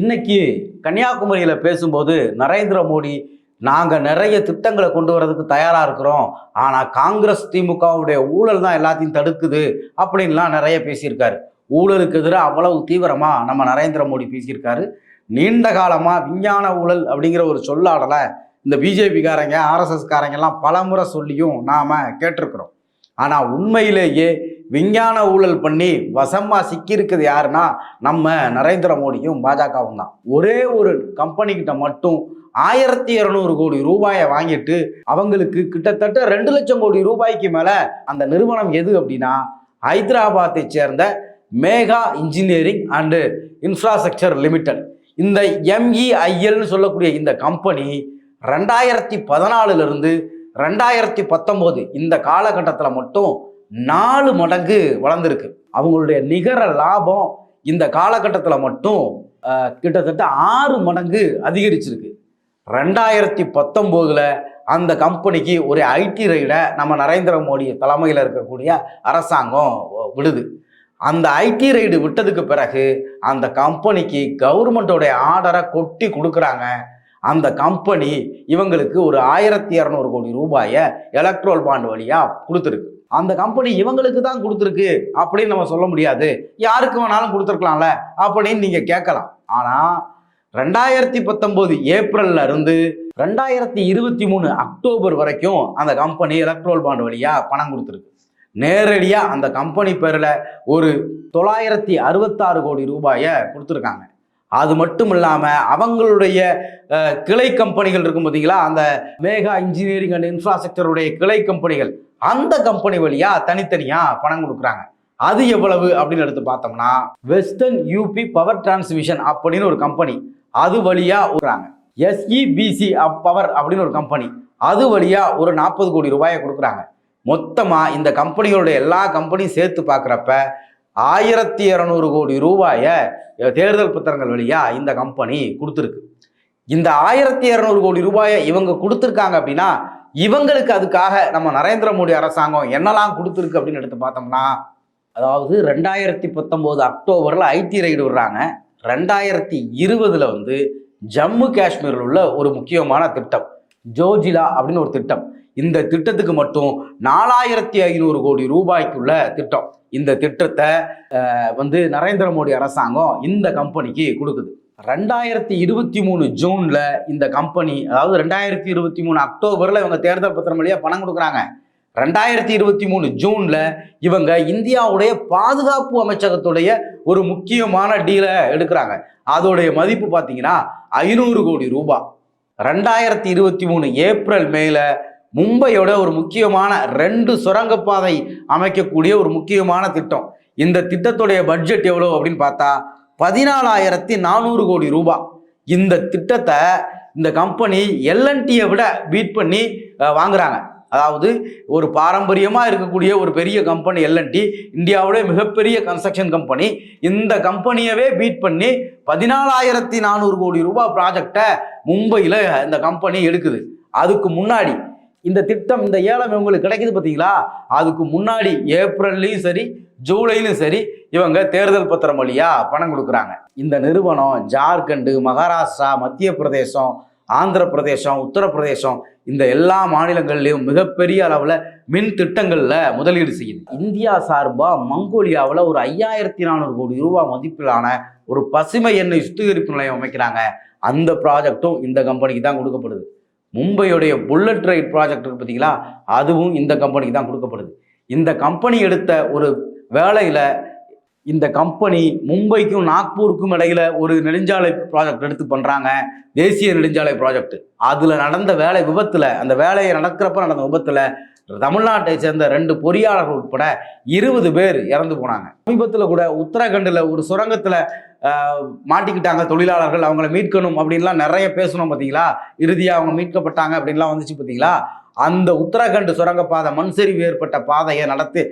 இன்னைக்கு கன்னியாகுமரியில் பேசும்போது நரேந்திர மோடி நாங்கள் நிறைய திட்டங்களை கொண்டு வரதுக்கு தயாராக இருக்கிறோம். ஆனால் காங்கிரஸ் திமுகவுடைய ஊழல் தான் எல்லாத்தையும் தடுக்குது அப்படின்லாம் நிறைய பேசியிருக்காரு. ஊழலுக்கு எதிராக அவ்வளவு தீவிரமாக நம்ம நரேந்திர மோடி பேசியிருக்காரு. நீண்ட காலமாக விஞ்ஞான ஊழல் அப்படிங்கிற ஒரு சொல்லாடலை இந்த பிஜேபிக்காரங்க ஆர்எஸ்எஸ்காரங்கெல்லாம் பலமுறை சொல்லியும் நாம் கேட்டிருக்கிறோம். ஆனால் உண்மையிலேயே விஞ்ஞான ஊழல் பண்ணி வசமா சிக்கியிருக்குது யாருன்னா நம்ம நரேந்திர மோடியும் பாஜகவும் தான். ஒரே ஒரு கம்பெனிக்கிட்ட மட்டும் ஆயிரத்தி இரநூறு கோடி ரூபாயை வாங்கிட்டு அவங்களுக்கு கிட்டத்தட்ட ரெண்டு லட்சம் கோடி ரூபாய்க்கு மேலே அந்த நிறுவனம் எது அப்படின்னா ஹைதராபாத்தை சேர்ந்த Megha Engineering and Infrastructure Limited. இந்த எம்இஐஎல்னு சொல்லக்கூடிய இந்த கம்பெனி ரெண்டாயிரத்தி பதினாலுலேருந்து ரெண்டாயிரத்தி பத்தொம்போது இந்த காலகட்டத்தில் மட்டும் நாலு மடங்கு வளர்ந்துருக்கு. அவங்களுடைய நிகர லாபம் இந்த காலகட்டத்தில் மட்டும் கிட்டத்தட்ட ஆறு மடங்கு அதிகரிச்சிருக்கு. ரெண்டாயிரத்தி பத்தொம்போதில் அந்த கம்பெனிக்கு ஒரு ஐடி ரைடை நம்ம நரேந்திர மோடி தலைமையில் இருக்கக்கூடிய அரசாங்கம் விடுது. அந்த ஐடி ரைடு விட்டதுக்கு பிறகு அந்த கம்பெனிக்கு கவர்மெண்ட்டோடைய ஆர்டரை கொட்டி கொடுக்குறாங்க. அந்த கம்பெனி இவங்களுக்கு ஒரு ஆயிரத்தி இரநூறு கோடி ரூபாயை எலக்ட்ரோல் பாண்ட் வழியாக கொடுத்துருக்கு. அந்த கம்பெனி இவங்களுக்கு தான் கொடுத்துருக்கு அப்படின்னு நம்ம சொல்ல முடியாது. யாருக்கு வேணாலும் கொடுத்துருக்கலாம்ல அப்படின்னு நீங்கள் கேட்கலாம். ஆனால் ரெண்டாயிரத்தி பத்தொம்போது ஏப்ரல்ல இருந்து ரெண்டாயிரத்தி இருபத்தி மூணு அக்டோபர் வரைக்கும் அந்த கம்பெனி எலக்ட்ரோல் பாண்ட் வழியாக பணம் கொடுத்துருக்கு. நேரடியாக அந்த கம்பெனி பேரில் ஒரு தொள்ளாயிரத்தி அறுபத்தாறு கோடி ரூபாயை கொடுத்துருக்காங்க. அது மட்டும் இல்லாமல் அவங்களுடைய கிளை கம்பெனிகள் இருக்கும் பார்த்தீங்களா அந்த மேகா இன்ஜினியரிங் அண்ட் இன்ஃப்ராஸ்ட்ரக்சருடைய கிளை கம்பெனிகள் அந்த கம்பெனி வழியாக தனித்தனியாக பணம் கொடுக்குறாங்க. அது எவ்வளவு அப்படின்னு எடுத்து பார்த்தோம்னா வெஸ்டர்ன் யூபி பவர் டிரான்ஸ்மிஷன் அப்படின்னு ஒரு கம்பெனி அது வழியாக விடுறாங்க எஸ்இபிசி பவர் அப்படின்னு ஒரு கம்பெனி அது வழியாக ஒரு நாற்பது கோடி ரூபாயை கொடுக்குறாங்க. மொத்தமாக இந்த கம்பெனிகளுடைய எல்லா கம்பெனியும் சேர்த்து பார்க்குறப்ப ஆயிரத்தி இரநூறு கோடி ரூபாயை தேர்தல் பத்திரங்கள் வழியாக இந்த கம்பெனி கொடுத்துருக்கு. இந்த ஆயிரத்தி இரநூறு கோடி ரூபாயை இவங்க கொடுத்துருக்காங்க அப்படின்னா இவங்களுக்கு அதுக்காக நம்ம நரேந்திர மோடி அரசாங்கம் என்னெல்லாம் கொடுத்துருக்கு அப்படின்னு எடுத்து பார்த்தோம்னா அதாவது ரெண்டாயிரத்தி பத்தொம்போது அக்டோபரில் ஐடி ரைடு விடுறாங்க. ரெண்டாயிரத்தி இருபதில் வந்து ஜம்மு காஷ்மீரில் உள்ள ஒரு முக்கியமான திட்டம் ஜோஜிலா அப்படின்னு ஒரு திட்டம். இந்த திட்டத்துக்கு மட்டும் நாலாயிரத்தி ஐநூறு கோடி ரூபாய்க்குள்ள திட்டம். இந்த திட்டத்தை வந்து நரேந்திர மோடி அரசாங்கம் இந்த கம்பெனிக்கு கொடுக்குது. ரெண்டாயிரத்தி இருபத்தி மூணு ஜூன்ல இந்த கம்பெனி அதாவது ரெண்டாயிரத்தி இருபத்தி மூணு அக்டோபர்ல இவங்க தேர்தல் பத்திரம் வழியா பணம் கொடுக்குறாங்க. ரெண்டாயிரத்தி இருபத்தி மூணு ஜூன்ல இவங்க இந்தியாவுடைய பாதுகாப்பு அமைச்சகத்துடைய ஒரு முக்கியமான டீலை எடுக்கிறாங்க. அதோடைய மதிப்பு பார்த்தீங்கன்னா ஐநூறு கோடி ரூபாய் ரெண்டாயிரத்தி இருபத்தி மூணு ஏப்ரல் மேல மும்பையோட ஒரு முக்கியமான ரெண்டு சுரங்கப்பாதை அமைக்கக்கூடிய ஒரு முக்கியமான திட்டம். இந்த திட்டத்துடைய பட்ஜெட் எவ்வளோ அப்படின்னு பார்த்தா பதினாலாயிரத்தி நானூறு கோடி ரூபாய் இந்த திட்டத்தை இந்த கம்பெனி எல்என்டியை விட பீட் பண்ணி வாங்குறாங்க. அதாவது ஒரு பாரம்பரியமாக இருக்கக்கூடிய ஒரு பெரிய கம்பெனி எல்என்டி இந்தியாவுடைய மிகப்பெரிய கன்ஸ்ட்ரக்ஷன் கம்பெனி இந்த கம்பெனியவே பீட் பண்ணி பதினாலாயிரத்தி நானூறு கோடி ரூபாய் ப்ராஜெக்டை மும்பையில் இந்த கம்பெனி எடுக்குது. அதுக்கு முன்னாடி இந்த திட்டம் இந்த ஏலம் இவங்களுக்கு கிடைக்குது பார்த்தீங்களா? அதுக்கு முன்னாடி ஏப்ரல்லையும் சரி ஜூலையிலும் சரி இவங்க தேர்தல் பத்திரம் வழியா பணம் கொடுக்குறாங்க. இந்த நிறுவனம் ஜார்க்கண்டு மகாராஷ்டிரா மத்திய பிரதேசம் ஆந்திர பிரதேசம் உத்தரப்பிரதேசம் இந்த எல்லா மாநிலங்கள்லையும் மிகப்பெரிய அளவில் மின் திட்டங்களில் முதலீடு செய்யுது. இந்தியா சார்பாக மங்கோலியாவில் ஒரு ஐயாயிரத்தி நானூறு கோடி ரூபாய் மதிப்பிலான ஒரு பசுமை எண்ணெய் சுத்திகரிப்பு நிலையம் அமைக்கிறாங்க. அந்த ப்ராஜெக்டும் இந்த கம்பெனிக்கு தான் கொடுக்கப்படுது. மும்பையுடைய புல்லட் ரைட் ப்ராஜெக்ட் இருக்கு பார்த்தீங்களா? அதுவும் இந்த கம்பெனிக்கு தான் கொடுக்கப்படுது. இந்த கம்பெனி எடுத்த ஒரு வேலையில் இந்த கம்பெனி மும்பைக்கும் நாக்பூருக்கும் இடையில ஒரு நெடுஞ்சாலை ப்ராஜெக்ட் எடுத்து பண்ணுறாங்க தேசிய நெடுஞ்சாலை ப்ராஜெக்ட் அதில் நடந்த வேலை விபத்தில் அந்த வேலையை நடக்கிறப்ப நடந்த விபத்தில் தமிழ்நாட்டை சேர்ந்த ரெண்டு பொறியாளர்கள் உட்பட இருபது பேர் இறந்து போனாங்க. சமீபத்தில் கூட உத்தரகண்டில் ஒரு சுரங்கத்தில் மாட்டிக்கிட்டாங்க தொழிலாளர்கள். அவங்கள மீட்கணும் அப்படின்லாம் நிறைய பேசணும் பார்த்தீங்களா இறுதியாக அவங்க மீட்கப்பட்டாங்க அப்படின்லாம் வந்துச்சு பார்த்தீங்களா அந்த உத்தரகண்ட் சுரங்கப்பாதை மண் சரிவு ஏற்பட்ட பாதையை நடத்தி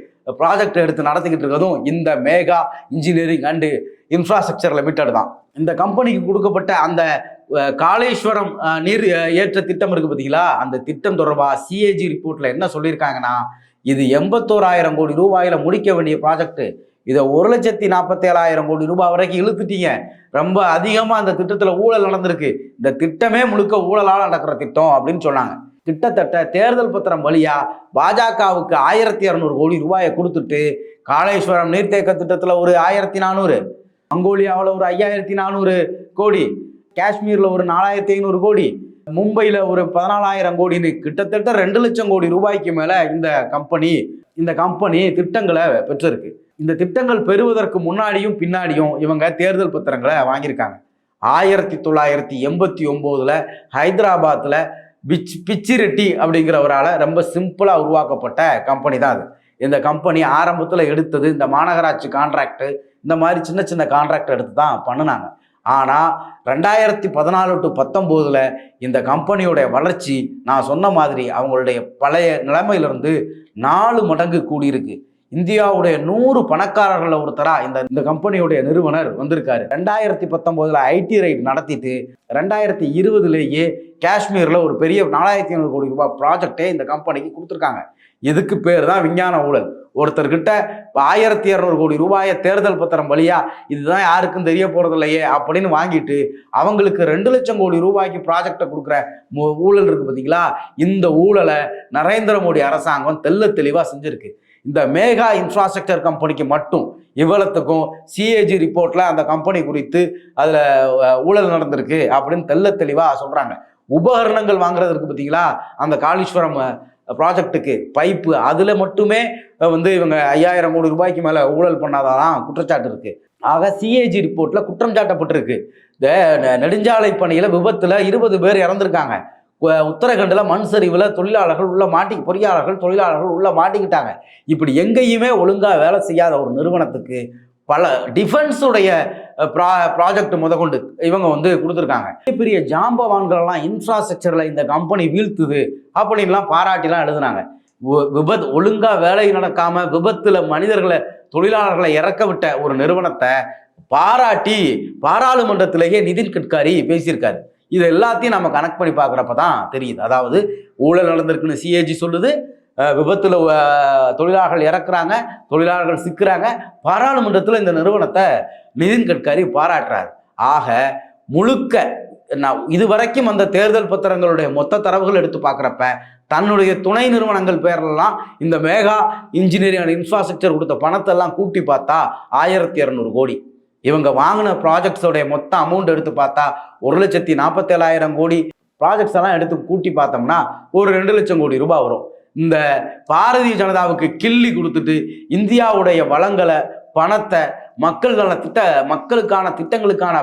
ப்ராஜெக்ட் எடுத்து நடத்திக்கிட்டு இருக்கிறதும் இந்த Megha Engineering and Infrastructure Limited தான். இந்த கம்பெனிக்கு கொடுக்கப்பட்ட அந்த காளேஸ்வரம் நீர் ஏற்ற திட்டம் இருக்கு பார்த்தீங்களா அந்த திட்டம் தொடர்பாக சிஏஜி ரிப்போர்ட்ல என்ன சொல்லியிருக்காங்கன்னா இது எண்பத்தோராயிரம் கோடி ரூபாயில முடிக்க வேண்டிய ப்ராஜெக்ட் இதை ஒரு லட்சத்தி நாற்பத்தேழாயிரம் கோடி ரூபாய் வரைக்கும் இழுத்துட்டீங்க. ரொம்ப அதிகமாக அந்த திட்டத்தில் ஊழல் நடந்திருக்கு. இந்த திட்டமே முழுக்க ஊழலால் நடக்கிற திட்டம் அப்படின்னு சொன்னாங்க. கிட்டத்தட்ட தேர்தல் பத்திரம் வழியா பாஜகவுக்கு ஆயிரத்தி இரநூறு கோடி ரூபாயை கொடுத்துட்டு காளேஸ்வரம் நீர்த்தேக்க திட்டத்தில் ஒரு ஆயிரத்தி நானூறு மங்கோலியாவில் ஒரு ஐயாயிரத்தி நானூறு கோடி காஷ்மீரில் ஒரு நாலாயிரத்தி ஐநூறு கோடி மும்பையில் ஒரு பதினாலாயிரம் கோடின்னு கிட்டத்தட்ட ரெண்டு லட்சம் கோடி ரூபாய்க்கு மேலே இந்த கம்பெனி இந்த கம்பெனி திட்டங்களை பெற்றிருக்கு. இந்த திட்டங்கள் பெறுவதற்கு முன்னாடியும் பின்னாடியும் இவங்க தேர்தல் பத்திரங்களை வாங்கியிருக்காங்க. ஆயிரத்தி தொள்ளாயிரத்தி எண்பத்தி ஒம்போதில் ஹைதராபாத்தில் பிச் பிச்சிரெட்டி அப்படிங்கிறவரால் ரொம்ப சிம்பிளாக உருவாக்கப்பட்ட கம்பெனி தான் அது. இந்த கம்பெனி ஆரம்பத்தில் எடுத்தது இந்த மாநகராட்சி கான்ட்ராக்டு இந்த மாதிரி சின்ன சின்ன கான்ட்ராக்ட் எடுத்து தான் பண்ணினாங்க. ஆனால் ரெண்டாயிரத்தி பதினாலு டு பத்தொம்போதில் இந்த கம்பெனியோடைய வளர்ச்சி நான் சொன்ன மாதிரி அவங்களுடைய பழைய நிலைமையிலிருந்து நாலு மடங்கு கூடியிருக்கு. இந்தியாவுடைய நூறு பணக்காரர்கள் ஒருத்தரா இந்த இந்த கம்பெனியுடைய நிறுவனர் வந்திருக்காரு. ரெண்டாயிரத்தி பத்தொம்போதில் ஐடி ரைட் நடத்திட்டு ரெண்டாயிரத்தி இருபதுலேயே காஷ்மீரில் ஒரு பெரிய நாலாயிரத்தி ஐநூறு கோடி ரூபாய் ப்ராஜெக்டே இந்த கம்பெனிக்கு கொடுத்துருக்காங்க. எதுக்கு பேர் தான் விஞ்ஞான ஊழல். ஒருத்தர்கிட்ட ஆயிரத்தி இரநூறு கோடி ரூபாயை தேர்தல் பத்திரம் வழியா இதுதான் யாருக்கும் தெரிய போறது இல்லையே அப்படின்னு வாங்கிட்டு அவங்களுக்கு ரெண்டு லட்சம் கோடி ரூபாய்க்கு ப்ராஜெக்டை கொடுக்குற மு- ஊழல் இருக்கு பார்த்தீங்களா இந்த ஊழலை நரேந்திர மோடி அரசாங்கம் தெல்ல தெளிவாக செஞ்சிருக்கு. இந்த மேகா இன்ஃப்ராஸ்ட்ரக்சர் கம்பெனிக்கு மட்டும் இவ்வளத்துக்கும் சிஏஜி ரிப்போர்ட்டில் அந்த கம்பெனி குறித்து அதில் ஊழல் நடந்திருக்கு அப்படின்னு தெள்ள தெளிவாக சொல்கிறாங்க உபகரணங்கள் வாங்குறதுக்கு பார்த்தீங்களா அந்த காளீஸ்வரம் ப்ராஜெக்ட்டுக்கு பைப்பு அதில் மட்டுமே வந்து இவங்க ஐயாயிரம் கோடி ரூபாய்க்கு மேலே ஊழல் பண்ணாதான் குற்றச்சாட்டு இருக்குது ஆக சிஏஜி ரிப்போர்ட்டில் குற்றம் சாட்டப்பட்டிருக்கு. இந்த நெடுஞ்சாலை பணியில் விபத்தில் இருபது பேர் இறந்துருக்காங்க. உத்தரகண்டில் மண் சரிவில் தொழிலாளர்கள் உள்ள மாட்டி பொறியாளர்கள் தொழிலாளர்கள் உள்ள மாட்டிக்கிட்டாங்க. இப்படி எங்கேயுமே ஒழுங்காக வேலை செய்யாத ஒரு நிறுவனத்துக்கு பல டிஃபென்ஸுடைய ப்ரா ப்ராஜெக்ட் முதற்கொண்டு இவங்க வந்து கொடுத்துருக்காங்க. பெரிய ஜாம்பவான்களெல்லாம் இன்ஃப்ராஸ்ட்ரக்சரில் இந்த கம்பெனி வீழ்த்துது அப்படின்லாம் பாராட்டிலாம் எழுதுனாங்க. விபத் ஒழுங்காக வேலை நடக்காமல் விபத்தில் மனிதர்களை தொழிலாளர்களை இறக்க விட்ட ஒரு நிறுவனத்தை பாராட்டி பாராளுமன்றத்திலேயே நிதின் கட்காரி பேசியிருக்காரு. இது எல்லாத்தையும் நம்ம கனெக்ட் பண்ணி பார்க்குறப்ப தான் தெரியுது. அதாவது ஊழல் நடந்திருக்குன்னு சிஏஜி சொல்லுது விபத்தில் தொழிலாளர்கள் இறக்குறாங்க தொழிலாளர்கள் சிக்கிறாங்க பாராளுமன்றத்தில் இந்த நிறுவனத்தை நிதின் கட்காரி பாராட்டுறாரு. ஆக முழுக்க நான் இதுவரைக்கும் அந்த தேர்தல் பத்திரங்களுடைய மொத்த தரவுகள் எடுத்து பார்க்குறப்ப தன்னுடைய துணை நிறுவனங்கள் பேர்லாம் இந்த மேகா இன்ஜினியரிங் அண்ட் இன்ஃப்ராஸ்ட்ரக்சர் கொடுத்த பணத்தெல்லாம் கூட்டி பார்த்தா ஆயிரத்தி இரநூறு கோடி. இவங்க வாங்கின ப்ராஜெக்ட்ஸோடைய மொத்த அமௌண்ட் எடுத்து பார்த்தா ஒரு லட்சத்தி நாற்பத்தேழாயிரம் கோடி. ப்ராஜெக்ட்ஸ் எல்லாம் எடுத்து கூட்டி பார்த்தோம்னா ஒரு ரெண்டு லட்சம் கோடி ரூபாய் வரும். இந்த பாரதிய ஜனதாவுக்கு கிள்ளி கொடுத்துட்டு இந்தியாவுடைய வளங்களை பணத்தை மக்களுக்கான திட்ட மக்களுக்கான திட்டங்களுக்கான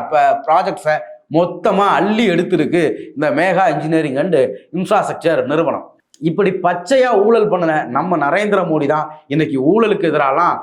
ப்ராஜெக்ட்ஸை மொத்தமாக அள்ளி எடுத்திருக்கு இந்த மேகா இன்ஜினியரிங் அண்டு இன்ஃப்ராஸ்ட்ரக்சர் நிறுவனம். இப்படி பச்சையாக ஊழல் பண்ணின நம்ம நரேந்திர மோடி தான் இன்னைக்கு ஊழலுக்கு எதிராலாம்